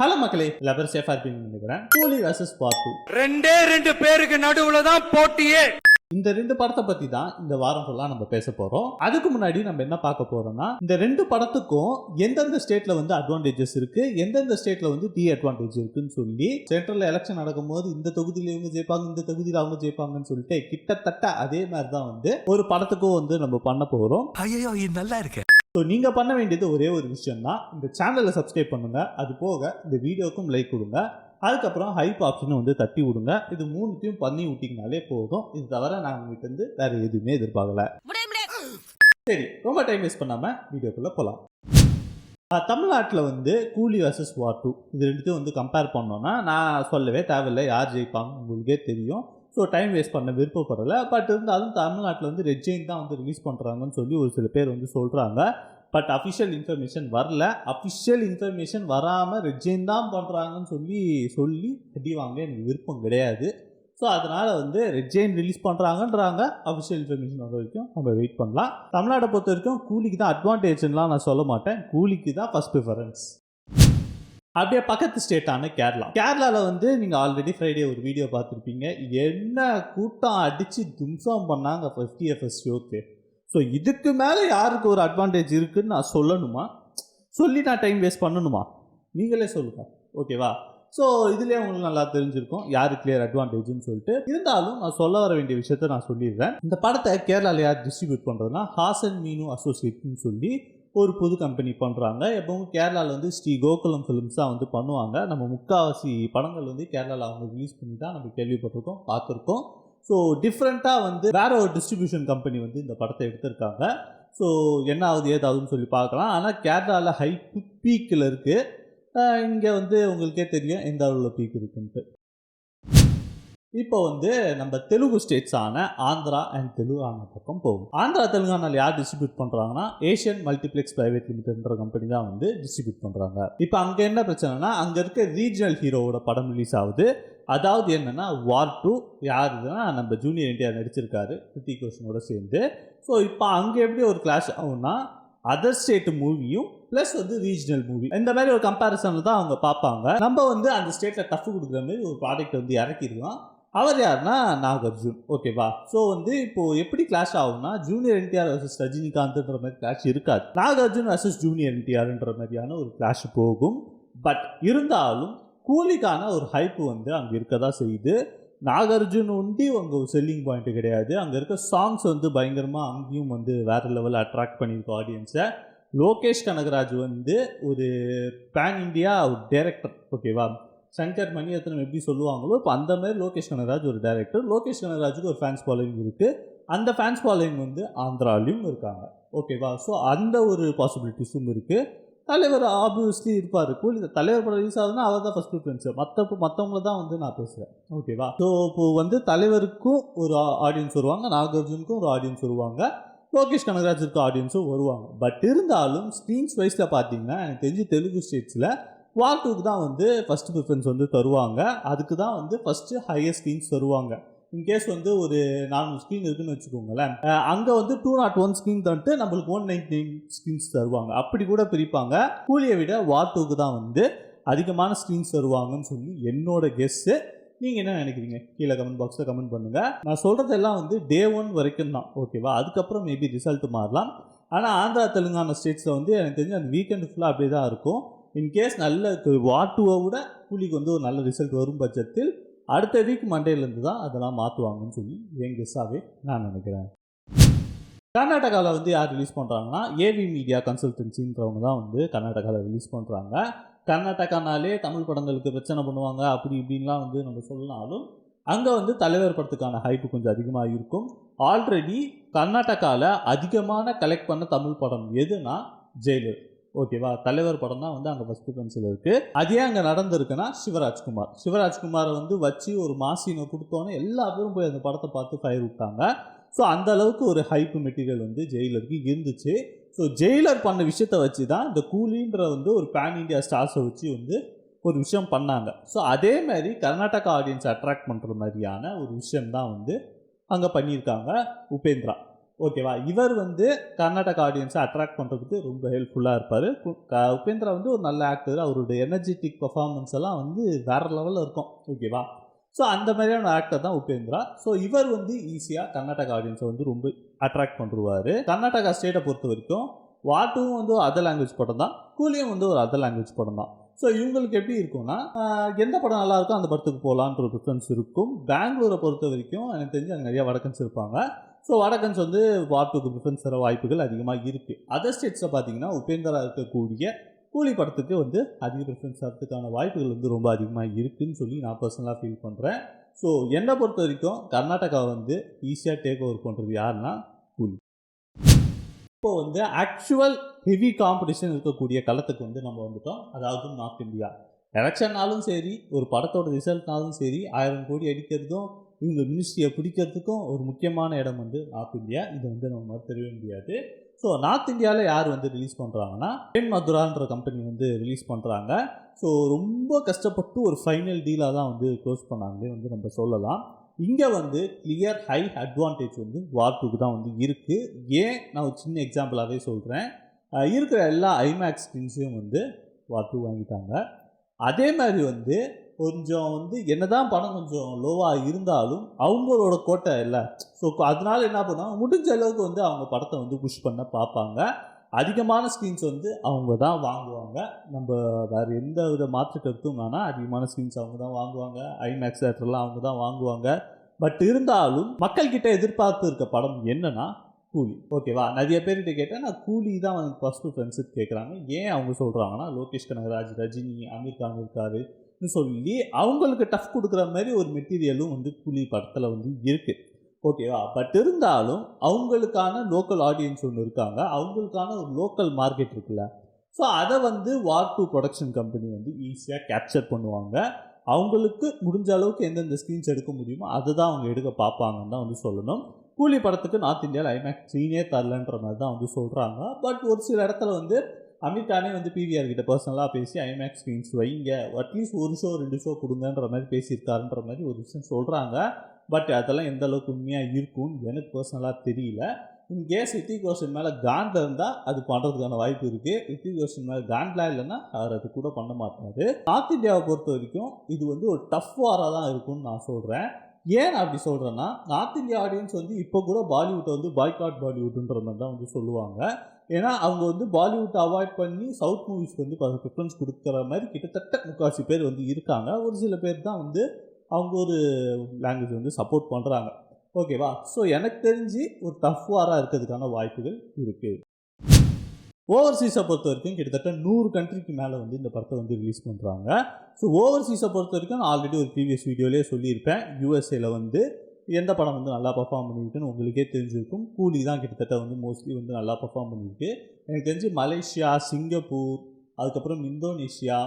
Hello மக்களே லெபர் சேஃபா இருப்பீங்கன்னு நினைக்கிறேன். கூலி வர்சஸ் டூ ரெண்டே ரெண்டு பேருக்கு நடுவுல தான் போட்டியே. இந்த ரெண்டு படத்தை பத்தி தான் இந்த வாரம் ஃபுல்லாக நம்ம பேச போறோம். அதுக்கு முன்னாடி நம்ம என்ன பார்க்க போறோம்னா இந்த ரெண்டு படத்துக்கும் எந்தெந்த ஸ்டேட்ல வந்து அட்வான்டேஜஸ் இருக்கு எந்தெந்த ஸ்டேட்ல வந்து டி அட்வான்டேஜ் இருக்குன்னு சொல்லி சென்ட்ரல் எலெக்ஷன் நடக்கும்போது இந்த தொகுதியில இவங்க ஜெயிப்பாங்க இந்த தொகுதியில அவங்க ஜெயிப்பாங்கன்னு சொல்லிட்டு கிட்டத்தட்ட அதே மாதிரி தான் வந்து ஒரு படத்துக்கும் வந்து நம்ம பண்ண போறோம். ஐயோ இது நல்லா இருக்கு. ஸோ நீங்கள் பண்ண வேண்டியது ஒரே ஒரு விஷயம் தான் இந்த சேனலை சப்ஸ்கிரைப் பண்ணுங்க. அது போக இந்த வீடியோக்கும் லைக் கொடுங்க. அதுக்கப்புறம் ஹைப் ஆப்ஷனும் வந்து தட்டி விடுங்க. இது மூணுத்தையும் பண்ணி விட்டிங்கனாலே போதும். இது தவிர நான் உங்ககிட்ட இருந்து வேற எதுவுமே எதிர்பார்க்கல. சரி ரொம்ப டைம் வேஸ்ட் பண்ணாமல் வீடியோக்குள்ளே போகலாம் தமிழ்நாட்டில் வந்து கூலி வர்சஸ் வார் டூ இது ரெண்டுத்தையும் வந்து கம்பேர் பண்ணோன்னா நான் சொல்லவே தேவையில்லை. யார் ஜெயிப்பாங்க உங்களுக்கே தெரியும். ஸோ டைம் வேஸ்ட் பண்ண விருப்பப்படலை. பட் இருந்தாலும் தமிழ்நாட்டில் வந்து ரெட் ஜெயின் தான் வந்து ரிலீஸ் பண்ணுறாங்கன்னு சொல்லி ஒரு சில பேர் வந்து சொல்கிறாங்க பட் அஃபிஷியல் இன்ஃபர்மேஷன் வரல. அஃபிஷியல் இன்ஃபர்மேஷன் வராமல் ரிஜைன் தான் பண்ணுறாங்கன்னு சொல்லி சொல்லி அடி வாங்க எனக்கு விருப்பம் கிடையாது. ஸோ அதனால் வந்து ரிஜைன் ரிலீஸ் பண்ணுறாங்கன்றாங்க அஃபிஷியல் இன்ஃபர்மேஷன் வர வரைக்கும் நம்ம வெயிட் பண்ணலாம். தமிழ்நாட்டை பொறுத்த வரைக்கும் கூலிக்கு தான் அட்வான்டேஜ்லாம் நான் சொல்ல மாட்டேன். கூலிக்கு தான் ஃபஸ்ட் ப்ரிஃபரன்ஸ் அப்படியே பக்கத்து ஸ்டேட்டான கேரளா. கேரளாவில் வந்து நீங்கள் ஆல்ரெடி ஃப்ரைடே ஒரு வீடியோ பார்த்துருப்பீங்க. என்ன கூட்டம் அடித்து தும்சம் பண்ணாங்க ஃபஸ்ட் இயர் ஃபஸ்ட் ஷோக்கு ஸோ இதுக்கு மேலே யாருக்கு ஒரு அட்வான்டேஜ் இருக்குன்னு நான் சொல்லணுமா? சொல்லி நான் டைம் வேஸ்ட் பண்ணணுமா? நீங்களே சொல்லுங்க. ஓகேவா ஸோ இதுலேயே உங்களுக்கு நல்லா தெரிஞ்சிருக்கும். யாரு கிளியர் அட்வான்டேஜ்னு சொல்லிட்டு. இருந்தாலும் நான் சொல்ல வர வேண்டிய விஷயத்த நான் சொல்லிடுறேன். இந்த படத்தை கேரளாவில் யார் டிஸ்ட்ரிபியூட் பண்ணுறதுனா ஹாசன் மீனு அசோசியேட்னு சொல்லி ஒரு புது கம்பெனி பண்ணுறாங்க எப்பவும் கேரளாவில் வந்து ஸ்ரீ கோகுலம் ஃபிலிம்ஸாக வந்து பண்ணுவாங்க. நம்ம முக்காவாசி படங்கள் வந்து கேரளாவில் அவங்க ரிலீஸ் பண்ணி தான் நம்ம கேள்விப்பட்டிருக்கோம் பார்த்துருக்கோம். ஸோ டிஃப்ரெண்ட்டாக வந்து வேற ஒரு டிஸ்ட்ரிபியூஷன் கம்பெனி வந்து இந்த படத்தை எடுத்திருக்காங்க. ஸோ என்ன ஆகுது ஏதாவதுன்னு சொல்லி பார்க்கலாம். ஆனால் கேரளாவில் ஹை பீக்கில் இருக்குது இங்கே வந்து உங்களுக்கே தெரியும் எந்த அளவில் பீக் இருக்குன்ட்டு. இப்போ வந்து நம்ம தெலுங்கு ஸ்டேட்ஸ் ஆன ஆந்திரா அண்ட் தெலுங்கானா பக்கம் போகும். ஆந்திரா தெலுங்கானால யார் டிஸ்ட்ரிபியூட் பண்ணுறாங்கன்னா ஏஷியன் மல்டிப்ளெக்ஸ் பிரைவேட் லிமிடெட்ன்ற கம்பெனி தான் வந்து டிஸ்ட்ரிபியூட் பண்ணுறாங்க இப்போ அங்கே என்ன பிரச்சனைனா அங்கே இருக்க ரீஜனல் ஹீரோவோட படம் ரிலீஸ் ஆகுது. அதாவது என்னென்னா வார் டூ யார் இதுனா நம்ம ஜூனியர் இந்தியா நடிச்சிருக்காரு ரித்திக் ரோஷனோட சேர்ந்து. ஸோ இப்போ அங்கே எப்படி ஒரு கிளாஷ் ஆகும்னா அதர் ஸ்டேட் மூவியும் ப்ளஸ் வந்து ரீஜனல் மூவி இந்த மாதிரி ஒரு கம்பேரிசனில் தான் அவங்க பார்ப்பாங்க. நம்ம வந்து அந்த ஸ்டேட்டில் டஃப் கொடுக்குற மாதிரி ஒரு ப்ராடக்ட் வந்து இறக்கிருக்கோம் அவர் யாருன்னா நாகார்ஜுன். ஓகேவா ஸோ வந்து இப்போ எப்படி கிளாஷ் ஆகும்னா ஜூனியர் என்டிஆர் வர்சஸ் ரஜினிகாந்த்ன்ற மாதிரி கிளாஷ் இருக்காது. நாகார்ஜுன் வர்சஸ் ஜூனியர் என்டிஆர்ன்ற மாதிரியான ஒரு கிளாஷ் போகும். பட் இருந்தாலும் கூலிக்கான ஒரு ஹைப் வந்து அங்கே இருக்க தான் செய்யுது. நாகார்ஜுன் ஒண்டி உங்கள் செல்லிங் பாயிண்ட் கிடையாது. அங்கே இருக்க சாங்ஸ் வந்து பயங்கரமாக அங்கேயும் வந்து வேற லெவலில் அட்ராக்ட் பண்ணியிருக்கோம் ஆடியன்ஸை லோகேஷ் கனகராஜ் வந்து ஒரு பேன் இண்டியா ஒரு டைரக்டர் ஓகேவா சங்கர் மணிரத்னம் எப்படி சொல்லுவாங்களோ இப்போ அந்த மாதிரி லோகேஷ் கனகராஜ் ஒரு டைரக்டர் லோகேஷ் கனகராஜுக்கு ஒரு ஃபேன்ஸ் ஃபாலோயிங் இருக்குது அந்த ஃபேன்ஸ் ஃபாலோயிங் வந்து ஆந்திராலையும் இருக்காங்க. ஓகேவா ஸோ அந்த ஒரு பாசிபிலிட்டிஸும் இருக்குது தலைவர் ஆப்வியஸ்லி இருப்பார். கூலி இந்த தலைவர் படம் ரிலீஸ் ஆகுதுன்னா அவர் தான் ஃபஸ்ட் ப்ரிஃபரன்ஸ் மற்ற மற்றவங்கள தான் வந்து நான் பேசுகிறேன் ஓகேவா ஸோ இப்போ வந்து தலைவருக்கும் ஒரு ஆடியன்ஸ் வருவாங்க. நாகார்ஜுனுக்கும் ஒரு ஆடியன்ஸ் வருவாங்க. லோகேஷ் கனகராஜுக்கு ஆடியன்ஸும் வருவாங்க. பட் இருந்தாலும் ஸ்க்ரீன்ஸ் வைஸில் பார்த்தீங்கன்னா எனக்கு தெரிஞ்சு தெலுங்கு ஸ்டேட்ஸில் வார் டூக்கு தான் வந்து ஃபஸ்ட்டு ப்ரிஃபரன்ஸ் வந்து தருவாங்க. அதுக்கு தான் வந்து ஃபஸ்ட்டு ஹையஸ்ட் ஸ்க்ரீன்ஸ் தருவாங்க. இன்கேஸ் வந்து ஒரு நானூறு ஸ்க்ரீன் இருக்குன்னு வச்சுக்கோங்களேன். அங்கே வந்து டூ நாட் ஒன் ஸ்க்ரீன் தந்துட்டு நம்மளுக்கு ஒன் நைன்டி நைன் ஸ்க்ரீன்ஸ் தருவாங்க. அப்படி கூட பிரிப்பாங்க. கூலியை விட வார் டூக்கு தான் வந்து அதிகமான ஸ்க்ரீன்ஸ் தருவாங்கன்னு சொல்லி என்னோட கெஸ்ஸு நீங்கள் என்ன நினைக்கிறீங்க? கீழே கமெண்ட் பாக்ஸில் கமெண்ட் பண்ணுங்கள் நான் சொல்கிறதெல்லாம் வந்து டே ஒன் வரைக்கும் தான். ஓகேவா அதுக்கப்புறம் மேபி ரிசல்ட் மாறலாம். ஆனால் ஆந்திரா தெலுங்கானா ஸ்டேட்ஸில் வந்து எனக்கு தெரிஞ்சு அந்த வீக்கெண்டு ஃபுல்லாக அப்படியே தான் இருக்கும். இன்கேஸ் நல்ல வாட்டுவை விட கூலிக்கு வந்து ஒரு நல்ல ரிசல்ட் வரும் பட்சத்தில் அடுத்த வீக் மண்டேலேருந்து தான் அதெல்லாம் மாற்றுவாங்கன்னு சொல்லி என் கெஸ்ஸாகவே நான் நினைக்கிறேன். கர்நாடகாவில் வந்து யார் ரிலீஸ் பண்ணுறாங்கன்னா ஏவி மீடியா கன்சல்டன்சின்றவங்க தான் வந்து கர்நாடகாவில் ரிலீஸ் பண்ணுறாங்க கர்நாடகானாலே தமிழ் படங்களுக்கு பிரச்சனை பண்ணுவாங்க அப்படி இப்படின்லாம் வந்து நம்ம சொன்னாலும் அங்கே வந்து தலைவர் படத்துக்கான ஹைப்பு கொஞ்சம் அதிகமாக இருக்கும். ஆல்ரெடி கர்நாடகாவில் அதிகமான கலெக்ட் பண்ண தமிழ் படம் எதுனா ஜெயிலர் ஓகேவா? தலைவர் படம் தான் வந்து அங்கே ஃபஸ்ட்டு பென்சில் இருக்குது அதே அங்கே நடந்திருக்குன்னா சிவராஜ்குமார். சிவராஜ்குமாரை வந்து வச்சு ஒரு மாசினை கொடுத்தோன்னே எல்லா பேரும் போய் அந்த படத்தை பார்த்து ஃபயர் விட்டாங்க. ஸோ அந்த அளவுக்கு ஒரு ஹைப் மெட்டீரியல் வந்து ஜெயிலருக்கு இருந்துச்சு. ஸோ ஜெயிலர் பண்ண விஷயத்த வச்சு தான் இந்த கூலின்ற வந்து ஒரு பேன் இண்டியா ஸ்டார்ஸை வச்சு வந்து ஒரு விஷயம் பண்ணாங்க. ஸோ அதே மாதிரி கர்நாடகா ஆடியன்ஸ் அட்ராக்ட் பண்ணுற மாதிரியான ஒரு விஷயம் தான் வந்து அங்கே பண்ணியிருக்காங்க உபேந்திரா. ஓகேவா இவர் வந்து கர்நாடகா ஆடியன்ஸை அட்ராக்ட் பண்ணுறதுக்கு ரொம்ப ஹெல்ப்ஃபுல்லாக இருப்பார். உபேந்திரா வந்து ஒரு நல்ல ஆக்டர் அவருடைய எனர்ஜெட்டிக் பர்ஃபார்மன்ஸ் எல்லாம் வந்து வேறு லெவலில் இருக்கும். ஓகேவா ஸோ அந்த மாதிரியான ஆக்டர் தான் உபேந்திரா. ஸோ இவர் வந்து ஈஸியாக கர்நாடகா ஆடியன்ஸை வந்து ரொம்ப அட்ராக்ட் பண்ணுவார் கர்நாடகா ஸ்டேட்டை பொறுத்த வரைக்கும் வாட்டுவும் வந்து ஒரு அதர் லாங்குவேஜ் படம் தான். கூலியும் வந்து ஒரு அதர் லாங்குவேஜ் படம் தான். ஸோ இவங்களுக்கு எப்படி இருக்கும்னா எந்த படம் நல்லா இருக்கோ அந்த படத்துக்கு போகலான்ற ஒரு ப்ரிஃபரன்ஸ் இருக்கும். பெங்களூரை பொறுத்த வரைக்கும் எனக்கு தெரிஞ்சு அங்கே நிறைய வடக்கன்ஸ் இருப்பாங்க. ஸோ வடக்கன்ஸ் வந்து வாட்டுக்கு ப்ரிஃபரன்ஸ் தர வாய்ப்புகள் அதிகமாக இருக்குது அதர் ஸ்டேட்ஸில் பார்த்தீங்கன்னா உபேந்திரா இருக்கக்கூடிய கூலி படத்துக்கு வந்து அதிக ப்ரிஃபரன்ஸ் தரத்துக்கான வாய்ப்புகள் வந்து ரொம்ப அதிகமாக இருக்குதுன்னு சொல்லி நான் பர்சனலாக ஃபீல் பண்ணுறேன் ஸோ என்னை பொறுத்த வரைக்கும் கர்நாடகா வந்து ஈஸியாக டேக் ஓவர் பண்ணுறது யாருன்னா கூலி. இப்போ வந்து ஆக்சுவல் ஹெவி காம்படிஷன் இருக்கக்கூடிய களத்துக்கு வந்து நம்ம வந்துட்டோம். அதாவது நார்த் இந்தியா. எலெக்ஷன்னாலும் சரி ஒரு படத்தோட ரிசல்ட்னாலும் சரி ஆயிரம் கோடி அடிக்கிறதும் இவங்க மினிஸ்ட்ரியை பிடிக்கிறதுக்கும் ஒரு முக்கியமான இடம் வந்து நார்த் இந்தியா இதை வந்து நம்ம மறுத்தறிய முடியாது. ஸோ நார்த் இந்தியாவில் யார் வந்து ரிலீஸ் பண்ணுறாங்கன்னா டென் மதுரான்ற கம்பெனி வந்து ரிலீஸ் பண்ணுறாங்க ஸோ ரொம்ப கஷ்டப்பட்டு ஒரு ஃபைனல் டீலாக தான் வந்து க்ளோஸ் பண்ணாங்களே வந்து நம்ம சொல்லலாம். இங்கே வந்து கிளியர் ஹை அட்வான்டேஜ் வந்து வார்ப்புக்கு தான் வந்து இருக்குது ஏன்? நான் ஒரு சின்ன எக்ஸாம்பிளாகவே சொல்கிறேன் இருக்கிற எல்லா ஐமேக்ஸ் ஸ்க்ரீன்ஸையும் வந்து வார்ப்பு வாங்கிட்டாங்க. அதே மாதிரி வந்து கொஞ்சம் வந்து என்னதான் படம் கொஞ்சம் லோவாக இருந்தாலும் அவங்களோட கோட்டை இல்லை. ஸோ அதனால என்ன பண்ணுவாங்க முடிஞ்ச அளவுக்கு வந்து அவங்க படத்தை வந்து புஷ் பண்ண பார்ப்பாங்க. அதிகமான ஸ்க்ரீன்ஸ் வந்து அவங்க தான் வாங்குவாங்க. நம்ம வேறு எந்த வித மாற்று கருத்தும் வேணால் அதிகமான ஸ்க்ரீன்ஸ் அவங்க தான் வாங்குவாங்க. ஐமேக்ஸ் தேட்டர்லாம் அவங்க தான் வாங்குவாங்க. பட் இருந்தாலும் மக்கள்கிட்ட எதிர்பார்த்து இருக்க படம் என்னன்னா கூலி. ஓகேவா நிறைய பேர்கிட்ட கேட்டேன் நான் கூலி தான் வந்து ஃபஸ்ட்டு ப்ரிஃபரன்ஸுக்கு கேட்குறாங்க ஏன் அவங்க சொல்கிறாங்கன்னா லோகேஷ் கனகராஜ் ரஜினி அமீர் கான் இருக்காரு. சொல்லி அவங்களுக்கு டஃப் கொடுக்குற மாதிரி ஒரு மெட்டீரியலும் வந்து கூலி படத்தில் வந்து இருக்குது ஓகேவா பட் இருந்தாலும் அவங்களுக்கான லோக்கல் ஆடியன்ஸ் ஒன்று இருக்காங்க. அவங்களுக்கான ஒரு லோக்கல் மார்க்கெட் இருக்குல்ல. ஸோ அதை வந்து வார் டூ ப்ரொடக்ஷன் கம்பெனி வந்து ஈஸியாக கேப்சர் பண்ணுவாங்க. அவங்களுக்கு முடிஞ்ச அளவுக்கு எந்தெந்த ஸ்க்ரீன்ஸ் எடுக்க முடியுமோ அதை தான் அவங்க எடுக்க பார்ப்பாங்கன்னு தான் வந்து சொல்லணும். கூலி படத்துக்கு நார்த் இந்தியாவில் ஐமேக்ஸ் ஸ்க்ரீனே தரலன்ற மாதிரி தான் வந்து சொல்கிறாங்க பட் ஒரு சில இடத்துல வந்து அமீர் வந்து பிவிஆர் கிட்ட பர்சனலாக பேசி ஐமேக்ஸ் ஸ்க்ரீன்ஸ் வைங்க. அட்லீஸ்ட் ஒரு ஷோ ரெண்டு ஷோ கொடுங்கன்ற மாதிரி பேசியிருக்காருன்ற மாதிரி ஒரு விஷயம் சொல்கிறாங்க பட் அதெல்லாம் எந்த அளவுக்கு உண்மையாக இருக்கும்னு எனக்கு பர்சனலாக தெரியல. இன்கேஸ் ரித்திக் ரோஷன் மேலே காண்டில் இருந்தால் அது பண்ணுறதுக்கான வாய்ப்பு இருக்குது ரித்திக் ரோஷன் மேலே காண்ட்லாம் இல்லைன்னா அவர் அது கூட பண்ண மாட்டார். நார்த் இந்தியாவை பொறுத்த வரைக்கும் இது வந்து ஒரு டஃப் வாராக தான் இருக்கும்னு நான் சொல்கிறேன் ஏன் அப்படி சொல்கிறேன்னா நார்த் இந்தியா ஆடியன்ஸ் வந்து இப்போ கூட பாலிவுட்டை வந்து பாய்காட் பாலிவுட்ன்ற மாதிரி தான் வந்து சொல்லுவாங்க. ஏன்னா அவங்க வந்து பாலிவுட்டை அவாய்ட் பண்ணி சவுத் மூவிஸ்க்கு வந்து ப்ரிஃபரன்ஸ் கொடுக்குற மாதிரி கிட்டத்தட்ட முக்கால்வாசி பேர் வந்து இருக்காங்க. ஒரு சில பேர் தான் வந்து அவங்க ஒரு லாங்குவேஜ் வந்து சப்போர்ட் பண்ணுறாங்க ஓகேவா ஸோ எனக்கு தெரிஞ்சு ஒரு டஃப் வாராக இருக்கிறதுக்கான வாய்ப்புகள் இருக்குது ஓவர்சீஸை பொறுத்த வரைக்கும் கிட்டத்தட்ட நூறு கண்ட்ரிக்கு மேலே வந்து இந்த படத்தை வந்து ரிலீஸ் பண்ணுறாங்க ஸோ ஓவர்சீஸை பொறுத்த வரைக்கும் நான் ஆல்ரெடி ஒரு ப்ரீவியஸ் வீடியோலேயே சொல்லியிருப்பேன். யூஎஸ்ஏல வந்து எந்த படம் வந்து நல்லா பர்ஃபார்ம் பண்ணியிருக்குன்னு உங்களுக்கே தெரிஞ்சிருக்கும். கூலி தான் கிட்டத்தட்ட வந்து மோஸ்ட்லி வந்து நல்லா பர்ஃபார்ம் பண்ணியிருக்கு. எனக்கு தெரிஞ்சு மலேசியா சிங்கப்பூர் அதுக்கப்புறம் இந்தோனேஷியா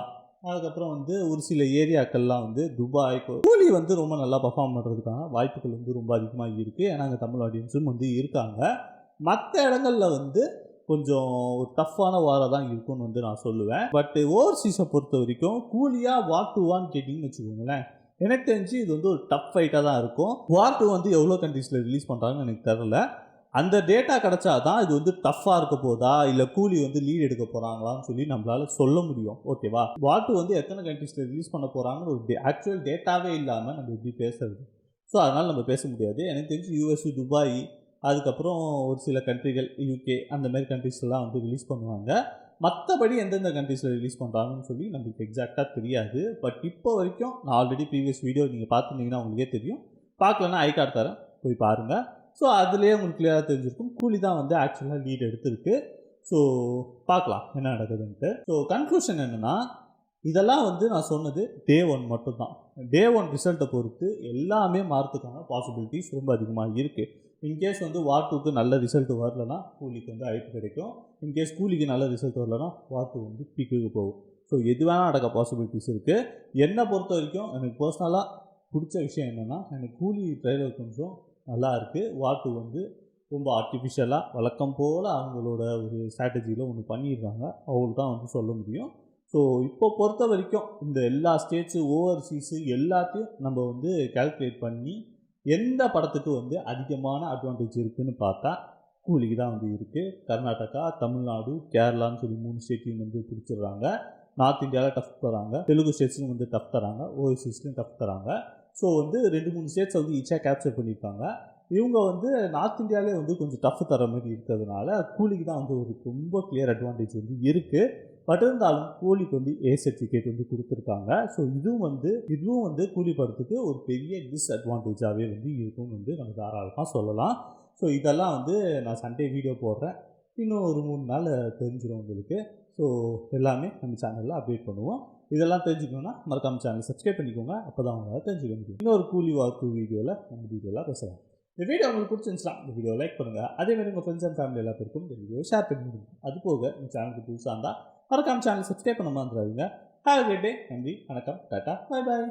அதுக்கப்புறம் வந்து ஒரு சில ஏரியாக்கள்லாம் வந்து துபாய் கூலி வந்து ரொம்ப நல்லா பர்ஃபார்ம் பண்ணுறதுக்கான வாய்ப்புகள் வந்து ரொம்ப அதிகமாக இருக்குது ஏன்னா அங்கே தமிழ் ஆடியன்ஸும் வந்து இருக்காங்க. மற்ற இடங்களில் வந்து கொஞ்சம் ஒரு டஃப்பான வாராக தான் இருக்கும்னு வந்து நான் சொல்லுவேன். பட் ஓவர்சீஸை பொறுத்த வரைக்கும் கூலியாக வார் டு வான்னு கேட்டிங்கன்னு வச்சுக்கோங்களேன். எனக்கு தெரிஞ்சு இது வந்து ஒரு டஃப் ஃபைட்டாக தான் இருக்கும். வார் டூ வந்து எவ்வளோ கண்ட்ரீஸில் ரிலீஸ் பண்ணுறாங்கன்னு எனக்கு தெரில அந்த டேட்டா கிடைச்சா தான் இது வந்து டஃப்பாக இருக்க போதா? இல்லை கூலி வந்து லீட் எடுக்க போகிறாங்களான்னு சொல்லி நம்மளால் சொல்ல முடியும். ஓகேவா வார் டூ வந்து எத்தனை கண்ட்ரீஸில் ரிலீஸ் பண்ண போகிறாங்கன்னு ஒரு ஆக்சுவல் டேட்டாவே இல்லாமல் நம்ம எப்படி பேசுறது? ஸோ அதனால் நம்ம பேச முடியாது. எனக்கு தெரிஞ்சு யூஎஸ் துபாய் அதுக்கப்புறம் ஒரு சில கண்ட்ரிகள் யூகே அந்த மாதிரி கண்ட்ரிஸ்லாம் வந்து ரிலீஸ் பண்ணுவாங்க. மற்றபடி எந்தெந்த கண்ட்ரீஸில் ரிலீஸ் பண்ணுறாங்கன்னு சொல்லி நம்மளுக்கு எக்ஸாக்டாக தெரியாது. பட் இப்போ வரைக்கும் நான் ஆல்ரெடி ப்ரீவியஸ் வீடியோ நீங்கள் பார்த்துருந்தீங்கன்னா உங்களுக்கே தெரியும். பார்க்கலன்னா ஐ கார்டு தரேன். போய் பாருங்கள் ஸோ அதுலேயே உங்களுக்கு கிளியராக தெரிஞ்சிருக்கும். கூலி தான் வந்து ஆக்சுவலாக லீட் எடுத்திருக்கு. ஸோ பார்க்கலாம் என்ன நடக்குதுன்ட்டு. ஸோ கன்க்ளூஷன் என்னென்னா இதெல்லாம் வந்து நான் சொன்னது டே ஒன் மட்டும்தான். டே ஒன் ரிசல்ட்டை பொறுத்து எல்லாமே மாறத்துக்கான பாசிபிலிட்டிஸ் ரொம்ப அதிகமாக இருக்குது இன்கேஸ் வந்து வார் டூக்கு நல்ல ரிசல்ட் வரலனா கூலிக்கு வந்து அழைப்பு கிடைக்கும். இன்கேஸ் கூலிக்கு நல்ல ரிசல்ட் வரலனா வார் டூ வந்து பீக்குக்கு போகும். ஸோ எது வேணால் நடக்க பாசிபிலிட்டிஸ் இருக்குது என்னை பொறுத்த வரைக்கும் எனக்கு பர்சனலாக பிடிச்ச விஷயம் என்னென்னா எனக்கு கூலி ட்ரைலர் கொஞ்சம் நல்லா இருக்குது வார் டூ வந்து ரொம்ப ஆர்டிஃபிஷியலாக வழக்கம் போல் அவங்களோட ஒரு ஸ்ட்ராட்டஜியில் ஒன்று பண்ணிடுறாங்க. அவங்களுக்கு தான் வந்து சொல்ல முடியும். ஸோ இப்போ பொறுத்த வரைக்கும் இந்த எல்லா ஸ்டேட்ஸு ஓவர்சீஸு எல்லாத்தையும் நம்ம வந்து கால்குலேட் பண்ணி எந்த படத்துக்கு வந்து அதிகமான அட்வான்டேஜ் இருக்குன்னு பார்த்தா கூலிக்கு தான் வந்து இருக்குது கர்நாடகா தமிழ்நாடு கேரளான்னு சொல்லி மூணு ஸ்டேட்டையும் வந்து பிடிச்சிடுறாங்க நார்த் இந்தியாவில் டஃப் தராங்க. தெலுங்கு ஸ்டேட்ஸ்லையும் வந்து டஃப் தராங்க. ஓஎஸ்எஸ்லையும் டஃப் தராங்க. ஸோ வந்து ரெண்டு மூணு ஸ்டேட்ஸ் வந்து ஈஸியாக கேப்சர் பண்ணியிருக்காங்க. இவங்க வந்து நார்த் இந்தியாவிலே வந்து கொஞ்சம் டஃப் தர மாதிரி இருக்கிறதுனால கூலிக்கு தான் வந்து ஒரு ரொம்ப கிளியர் அட்வான்டேஜ் வந்து இருக்குது பட் இருந்தாலும் கூலிக்கு வந்து ஏ சர்டிஃபிகேட் வந்து கொடுத்துருக்காங்க. ஸோ இதுவும் வந்து இதுவும் வந்து கூலி படத்துக்கு ஒரு பெரிய டிஸ்அட்வான்டேஜாகவே வந்து இருக்கும்னு வந்து நம்ம தாராளமாக சொல்லலாம். ஸோ இதெல்லாம் வந்து நான் சண்டே வீடியோ போடுறேன். இன்னும் ஒரு மூணு நாள் தெரிஞ்சிடும் உங்களுக்கு. ஸோ எல்லாமே நம்ம சேனலில் அப்டேட் பண்ணுவோம். இதெல்லாம் தெரிஞ்சுக்கணுன்னா மறக்காம சேனல் சப்ஸ்கிரைப் பண்ணிக்கோங்க. அப்போ தான் உங்களால் தெரிஞ்சுக்க முடியும். இன்னொரு கூலி வாக்கு வீடியோவில் நம்ம டீட்டெயிலாக பேசலாம். இந்த வீடியோ உங்களுக்கு பிடிச்சிருந்துச்சுன்னா இந்த வீடியோ லைக் பண்ணுங்கள் அதே மாதிரி உங்கள் ஃப்ரெண்ட்ஸ் அண்ட் ஃபேமிலி எல்லா பேருக்கும் இந்த வீடியோ ஷேர் பண்ணி அது போக இந்த சேனலுக்கு புதுசாக இருந்தால் மறக்காம சேனல் சப்ஸ்கிரைப் பண்ண மறந்துடாதீங்க. ஹாவ் கிரேட் டே நன்றி. வணக்கம். டாட்டா. பாய் பாய்